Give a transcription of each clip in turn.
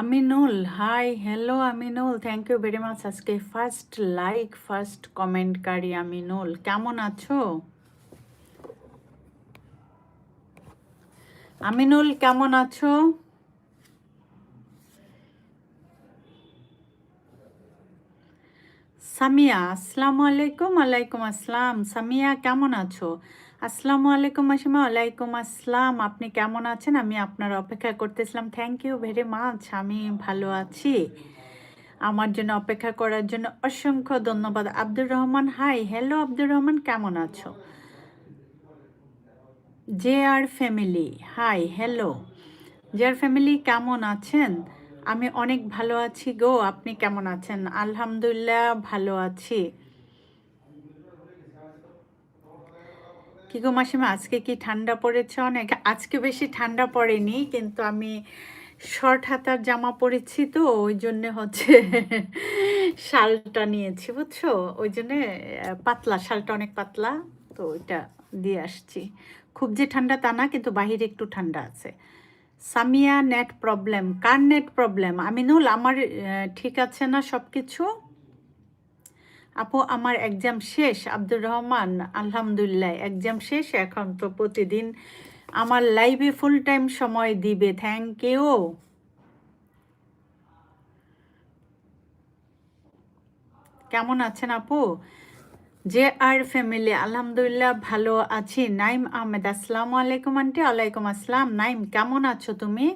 Aminul hi hello Aminul thank you very much আজকে first like first কমেন্টকারী আমিনুল কেমন আছো? আমিনুল কেমন আছো? সামিয়া, আসসালামু আলাইকুম আলাইকুম আসসালাম। সামিয়া, কেমন আছো? আসসালামু আলাইকুম, মাসিমা, ওয়ালাইকুম আসসালাম। আপনি কেমন আছেন? আমি আপনার অপেক্ষা করতেছিলাম। থ্যাংক ইউ ভেরি মাচ আমি ভালো আছি। আমার জন্য অপেক্ষা করার জন্য অসংখ্য ধন্যবাদ। আব্দুর রহমান হাই হ্যালো আব্দুর রহমান, কেমন আছো? J R family hi hello J R family কেমন আছেন? আমি অনেক ভালো আছি গো, আপনি কেমন আছেন? আলহামদুলিল্লাহ, ভালো আছি। কি গো মাসিমা, আজকে কি ঠান্ডা পড়েছে অনেক? আজকে বেশি ঠান্ডা পড়েনি, কিন্তু আমি শর্ট হাতার জামা পরেছি তো, ওই জন্য হচ্ছে শালটা নিয়েছি, বুঝছ? ওই জন্যে পাতলা, শালটা অনেক পাতলা, তো ওইটা দিয়ে আসছি। খুব যে ঠান্ডা তা না, কিন্তু বাহিরে একটু ঠান্ডা আছে। সামিয়া নেট প্রবলেম কার নেট প্রবলেম আমিনুল, আমার ঠিক আছে না সব কিছু আপু, আমার এক্সাম শেষ, আব্দুর রহমান, আলহামদুলিল্লাহ এক্সাম শেষ, এখন তো প্রতিদিন আমার লাইভে ফুল টাইম সময় দিবে থ্যাংক ইউ কেমন আছেন আপু? জে আর ফ্যামিলি, আলহামদুলিল্লাহ ভালো আছি। নাইম আহমেদ, আসসালামু আলাইকুম আন্টি। ওয়ালাইকুম আসসালাম। নাইম, কেমন আছো তুমি?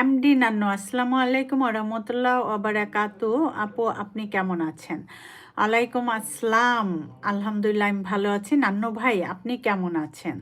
এমডি নান্নু, আসসালামু আলাইকুম রহমতুল্লাহ ওবারাকাতু আপু, আপনি কেমন আছেন? আলাইকুম আসসালাম। আলহামদুলিল্লাহ, আমি ভালো আছি। নান্নু ভাই, আপনি কেমন আছেন?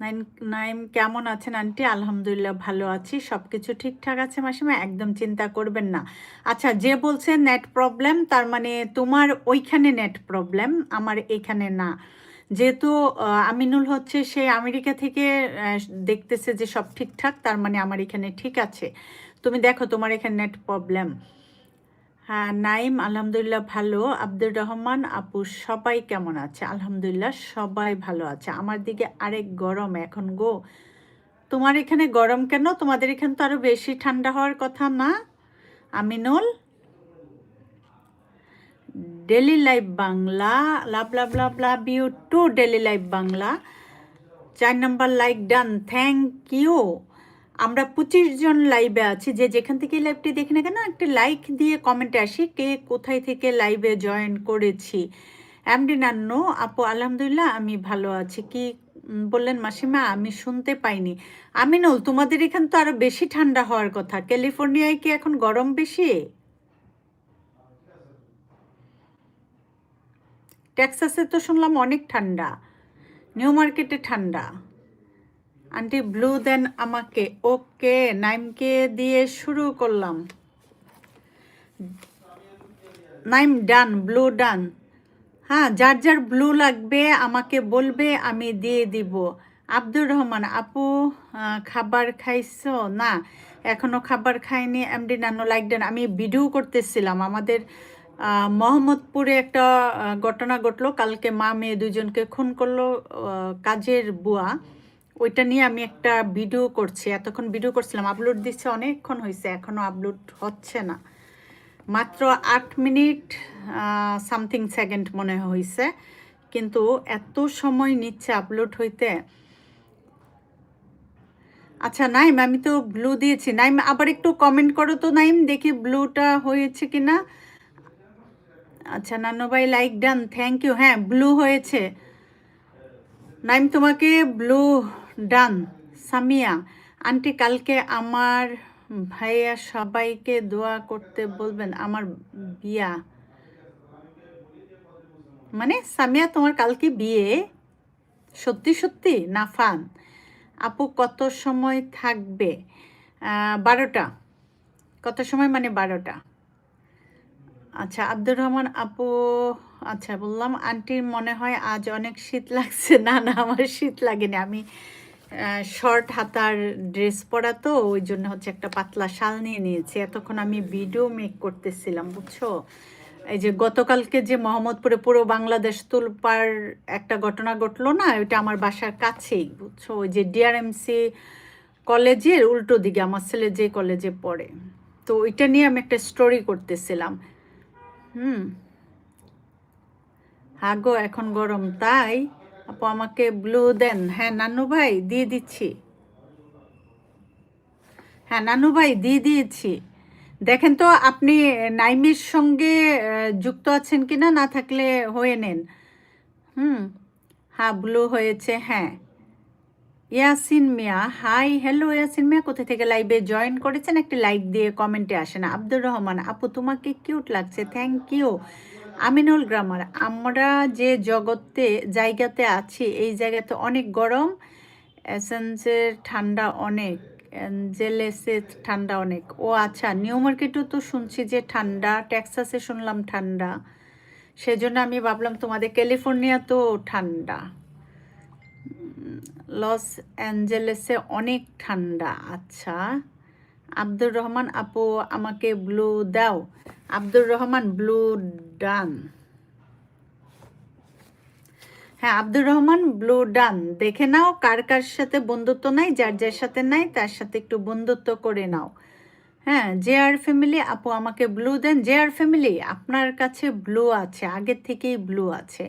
নাইন নাইম কেমন আছেন আন্টি? আলহামদুলিল্লাহ ভালো আছি। সব কিছু ঠিকঠাক আছে মাসিমা? একদম চিন্তা করবেন না। আচ্ছা যে বলছে নেট প্রবলেম, তার মানে তোমার ওইখানে নেট প্রবলেম, আমার এখানে না। যেহেতু আমিনুল হচ্ছে, সে আমেরিকা থেকে দেখতেছে যে সব ঠিকঠাক, তার মানে আমার এখানে ঠিক আছে। তুমি দেখো তোমার এখানে নেট প্রবলেম। হ্যাঁ নাইম আলহামদুলিল্লাহ ভালো। আব্দুর রহমান আপু, সবাই কেমন আছে? আলহামদুলিল্লাহ সবাই ভালো আছে। আমার দিকে আরেক গরম এখন গো। তোমার এখানে গরম কেন? তোমাদের এখানে তো আরও বেশি ঠান্ডা হওয়ার কথা না? Aminul? Daily live Bangla, love love love love you too daily live Bangla. চার number like done, thank you. আমরা পঁচিশ জন লাইভে আছি, যে যেখান থেকে লাইভটি দেখি না কেন, একটা লাইক দিয়ে কমেন্টে আসি, কে কোথায় থেকে লাইভে জয়েন করেছি। এমডি নান্নু, আপু, আলহামদুলিল্লাহ, আমি ভালো আছি। কি বললেন মাসিমা? আমি শুনতে পাইনি। আমিনুল, তোমাদের এখান তো আরও বেশি ঠান্ডা হওয়ার কথা। ক্যালিফোর্নিয়ায় কি এখন গরম বেশি? টেক্সাসে তো শুনলাম অনেক ঠান্ডা। নিউ মার্কেটে ঠান্ডা। আন্টি ব্লু দেন আমাকে। ওকে, নাইমকে দিয়ে শুরু করলাম। Naim, done, blue done. হ্যাঁ যার যার ব্লু লাগবে, আমাকে বলবে, আমি দিয়ে দিব। আব্দুর রহমান, আপু খাবার খাইছো? না, এখনও খাবার খাইনি। এমডি নানো, লাইক দেন। আমি ভিডিও করতেছিলাম। আমাদের মোহাম্মদপুরে একটা ঘটনা ঘটলো। কালকে মা মেয়ে দুজনকে খুন করল কাজের বুয়া। ওইটা নিয়ে আমি একটা ভিডিও করছি। এতক্ষণ ভিডিও করছিলাম। আপলোড দিচ্ছে অনেকক্ষণ হয়েছে এখনও আপলোড হচ্ছে না। মাত্র আট মিনিট সামথিং সেকেন্ড মনে হয়েছে কিন্তু এত সময় নিচ্ছে আপলোড হইতে। আচ্ছা নাইম, আমি তো ব্লু দিয়েছি। নাইম, আবার একটু কমেন্ট করো তো নাইম, দেখি ব্লুটা হয়েছে কি না আচ্ছা নান্ন ভাই লাইক ডান থ্যাংক ইউ হ্যাঁ ব্লু হয়েছে। নাইম, তোমাকে ব্লু ডান, সামিয়া। আন্টি, কালকে আমার ভাইয়া সবাইকে দোয়া করতে বলবেন, আমার বিয়া। মানে সামিয়া, তোমার কালকে বিয়ে? সত্যি সত্যি? না ফান আপু, কত সময় থাকবে? বারোটা। কত সময় মানে বারোটা? আচ্ছা আব্দুর রহমান আপু আচ্ছা বললাম, আন্টির মনে হয় আজ অনেক শীত লাগছে। না না, আমার শীত লাগেনি। আমি শর্ট হাতার ড্রেস পরা তো, ওই জন্য হচ্ছে একটা পাতলা শাল নিয়ে নিয়েছি। এতক্ষণ আমি ভিডিও মেক করতেছিলাম, বুঝছ? এই যে গতকালকে যে মোহাম্মদপুরে পুরো বাংলাদেশ তুলপার একটা ঘটনা ঘটলো না, ওইটা আমার বাসার কাছেই, বুঝছ? ওই যে ডিআরএমসি কলেজের উল্টো দিকে, আমার ছেলে যে কলেজে পড়ে। তো ওইটা নিয়ে আমি একটা স্টোরি করতেছিলাম। হুম। হাগো, এখন গরম, তাই? আপু আমাকে ব্লু দেন। হ্যাঁ নানু ভাই, দিয়ে দিচ্ছি। হ্যাঁ নানু ভাই, দিয়ে দিয়েছি। দেখেন তো, আপনি নাইমির সঙ্গে যুক্ত আছেন কি না না থাকলে হয়ে নেন। হুম হ্যাঁ ব্লু হয়েছে হ্যাঁ। ইয়াসিন মিয়া, হাই হ্যালো ইয়াসিন মিয়া, কোথা থেকে লাইভে জয়েন করেছেন? একটি লাইক দিয়ে কমেন্টে আসেন। আব্দুর রহমান, আপু, তোমাকে কিউট লাগছে থ্যাংক ইউ আমিনুল গ্রামার, আমরা যে জগতে, জায়গাতে আছি, এই জায়গাতে অনেক গরম এসেন্সের ঠান্ডা অনেক অ্যাঞ্জেলেসে ঠান্ডা অনেক। ও আচ্ছা নিউ মার্কেটও তো শুনছি যে ঠান্ডা, টেক্সাসে শুনলাম ঠান্ডা। সেজন্য আমি ভাবলাম তোমাদের ক্যালিফোর্নিয়া তো ঠান্ডা। লস অ্যাঞ্জেলেসে অনেক ঠান্ডা আচ্ছা। আব্দুর রহমান আপু, আমাকে ব্লু দাও। Abdur Rahman blue done. হ্যাঁ আব্দুর রহমান ব্লু ডান। দেখে নাও কার কার সাথে বন্ধুত্ব নাই, যার যার সাথে নাই, তার সাথে একটু বন্ধুত্ব করে নাও। হ্যাঁ জে আর ফ্যামিলি, আপু আমাকে ব্লু দেন। জে আর ফ্যামিলি, আপনার কাছে ব্লু আছে আগের থেকেই ব্লু আছে।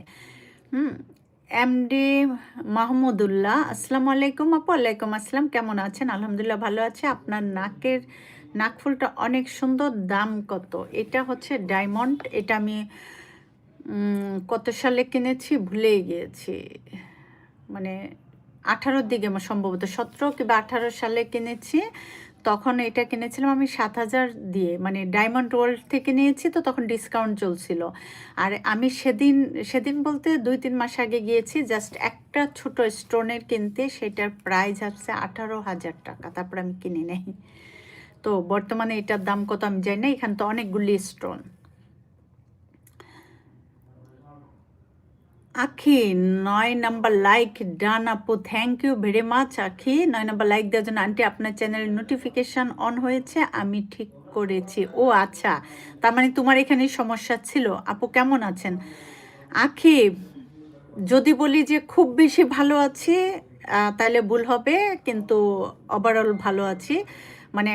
হুম এমডি মাহমুদুল্লাহ, আসসালামু আলাইকুম আপু আলাইকুম আসসালাম, কেমন আছেন? আলহামদুলিল্লাহ ভালো আছে। আপনার নাকের নাকফুলটা অনেক সুন্দর, দাম কত? এটা হচ্ছে ডায়মন্ড, এটা আমি কত সালে কিনেছি ভুলে গিয়েছি। মানে আঠারোর দিকে সম্ভবত সতেরো কিংবা আঠারো সালে কিনেছি, তখন এটা কিনেছিলাম আমি সাত হাজার দিয়ে। মানে ডায়মন্ড ওয়ার্ল্ড থেকে নিয়েছি তো তখন ডিসকাউন্ট চলছিল। আর আমি সেদিন সেদিন বলতে দুই তিন মাস আগে গিয়েছি, জাস্ট একটা ছোট স্টোনের কিনতে, সেটার প্রাইস হচ্ছে আঠারো হাজার টাকা, তারপর আমি কিনে নেই। তো বর্তমানে এটার দাম কত আমি জানি না, এখানে তো অনেকগুলি স্টোন আখি, নয় নাম্বার লাইক ডান আপু থ্যাংক ইউ ভেরি মাচ আখি। নয় নাম্বার লাইক দেওয়ার জন্য আন্টি, আপনার চ্যানেলের নোটিফিকেশন অন হয়েছে, আমি ঠিক করেছি। ও আচ্ছা তার মানে তোমার এখানে সমস্যা ছিল। আপু, কেমন আছেন? আখি, যদি বলি যে খুব বেশি ভালো আছি তাহলে ভুল হবে, কিন্তু ওভারঅল ভালো আছি। মানে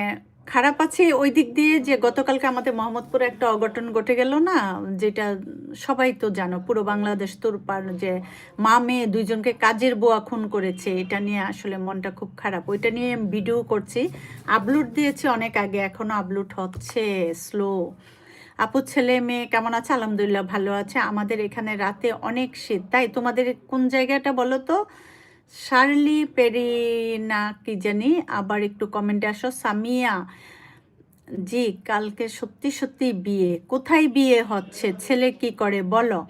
খারাপ আছে ওই দিক দিয়ে যে গতকালকে আমাদের মোহাম্মদপুরে একটা অঘটন ঘটে গেল না, যেটা সবাই তো জানো, পুরো বাংলাদেশ তোরপার যে মা মেয়ে দুইজনকে কাজের বোয়া খুন করেছে, এটা নিয়ে আসলে মনটা খুব খারাপ। ওইটা নিয়ে ভিডিও করছি, আপলোড দিয়েছি অনেক আগে, এখনও আপলোড হচ্ছে, স্লো। আপু, ছেলে, মেয়ে কেমন আছে? আলহামদুলিল্লাহ ভালো আছে। আমাদের এখানে রাতে অনেক শীত, তাই তোমাদের কোন জায়গাটা বলো তো? শার্লি পেরি না কি জানি, আবার একটু কমেন্টে আসো। সামিয়া, জি, কালকে সত্যি সত্যি বিয়ে। কোথায় বিয়ে হচ্ছে? ছেলে কি করে? বলো।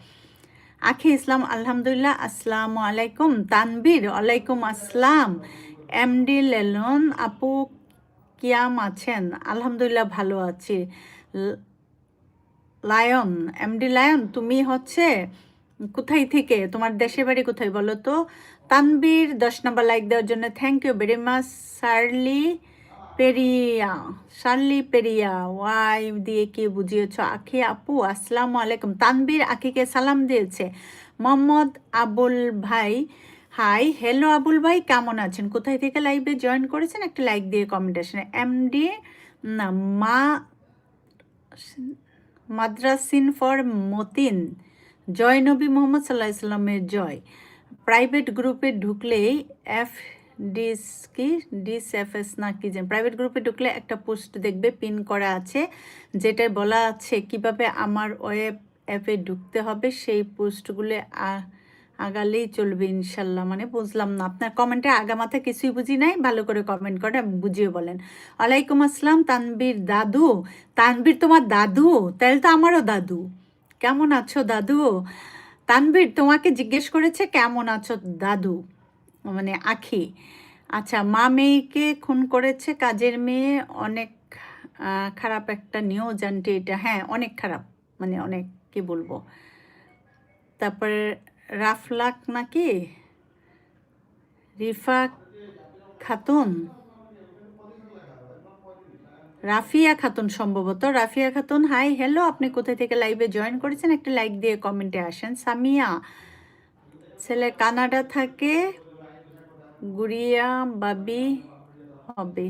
আখি ইসলাম, আলহামদুলিল্লাহ, আসসালামু আলাইকুম। তানবীর ওয়ালাইকুম আসসালাম। এমডি লেলন, আপু কিয়াম আছেন? আলহামদুলিল্লাহ ভালো আছি। লায়ন, এমডি লায়ন, তুমি হচ্ছে কোথায় থেকে? তোমার দেশের বাড়ি কোথায় বলো তো? তানবীর দশ নম্বর লাইক দেওয়ার জন্য থ্যাংক ইউ ভেরি মাচ সার্লি পেরিয়া সার্লি পেরিয়া ওয়াই দিয়ে কি বুঝিয়েছ? আখি আপু, আসসালামু আলাইকুম। তানবীর আখিকে সালাম দিয়েছে। মোহাম্মদ আবুল ভাই হাই হ্যালো আবুল ভাই, কেমন আছেন? কোথায় থেকে লাইভে জয়েন করেছেন? একটা লাইক দিয়ে কমেন্ট আসেন। এমডি না, মা, মাদ্রাসিন ফর মতিন। জয় নবী মোহাম্মদ সাল্লাহ ইসলামের জয়। প্রাইভেট গ্রুপে ঢুকলেই এফ ডিস কি? ডিস এফ এস না কি যেন। প্রাইভেট গ্রুপে ঢুকলে একটা পোস্ট দেখবে পিন করা আছে, যেটায় বলা আছে কীভাবে আমার ওয়েব অ্যাপে ঢুকতে হবে। সেই পোস্টগুলো আগালেই চলবে ইনশাল্লাহ। মানে বুঝলাম না। আপনার কমেন্টে আগামাথা কিছুই বুঝি নাই। ভালো করে কমেন্ট করে বুঝিয়ে বলেন। ওয়ালাইকুম আসসালাম, তানবীর দাদু। তানবীর তোমার দাদু? তাহলে তো আমারও দাদু। কেমন আছো দাদু? তানবীর তোমাকে জিজ্ঞেস করেছে, কেমন আছো দাদু? মানে আখি। আচ্ছা মা মেয়েকে খুন করেছে কাজের মেয়ে, অনেক খারাপ একটা নিউজ আনটি এটা হ্যাঁ অনেক খারাপ মানে অনেক, কি বলব? তারপরে রাফলাক নাকি? রিফা খাতুন? রাফিয়া খাতুন সম্ভবত। রাফিয়া খাতুন, হাই হ্যালো আপনি কোথায় থেকে লাইভে জয়েন করেছেন? একটা লাইক দিয়ে কমেন্টে আসেন। সামিয়া, ছেলে কানাডা থাকে, গুড়িয়া, বাবি, হবে।